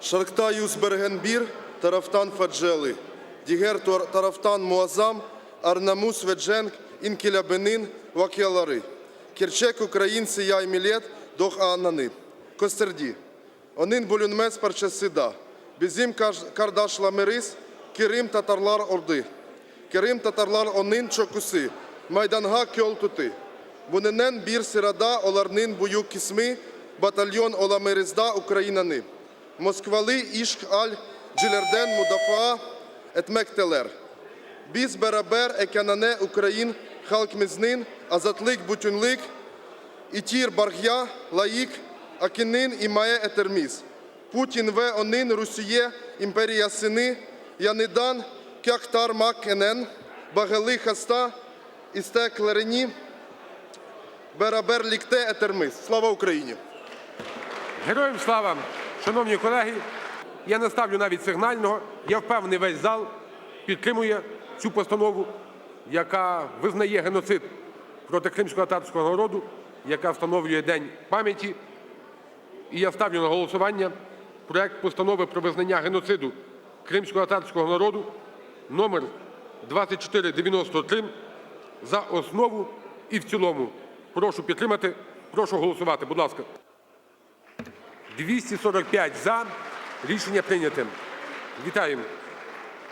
Шарктаюс Бергенбір, Тарафтан Фаджели, Дігер Тарафтан Муазам, Арнамус Ведженк, Інкілябенин, Вакялари, Кірчек Українці Яй Мілет, Дох Анани, Костерді, Онин Булюнмес Парчасида, Бізім Кардаш Ламерис, Кирим Татарлар Орди, Керим Татарлар Онин Чокуси, Майданга Кьолтути, Буненен Бір Сирада Оларнин Буюк Кісми, Батальйон Оламеризда Українани, Москвали Ішк Аль Джилерден Мудафаа Етмек Телер, Біз Берабер Екянане Україн Халк Мізнин, Азатлик Бутюнлик, Ітір Баргя, Лаїк, Акінин і Має Етерміс. Путін В. Онин, Русіє, Імперія Сини, Янидан, Кяхтар Маккенен, Багали Хаста, Істе Клерені, Берабер Лікте Етерміс. Слава Україні! Героям слава! Шановні колеги, я не ставлю навіть сигнального. Я впевнений, весь зал підтримує цю постанову, яка визнає геноцид проти кримсько-татарського народу, яка встановлює День пам'яті. І я ставлю на голосування проект постанови про визнання геноциду кримсько-татарського народу номер 2493 за основу і в цілому. Прошу підтримати, прошу голосувати. Будь ласка. 245 за. Рішення прийняте. Вітаємо.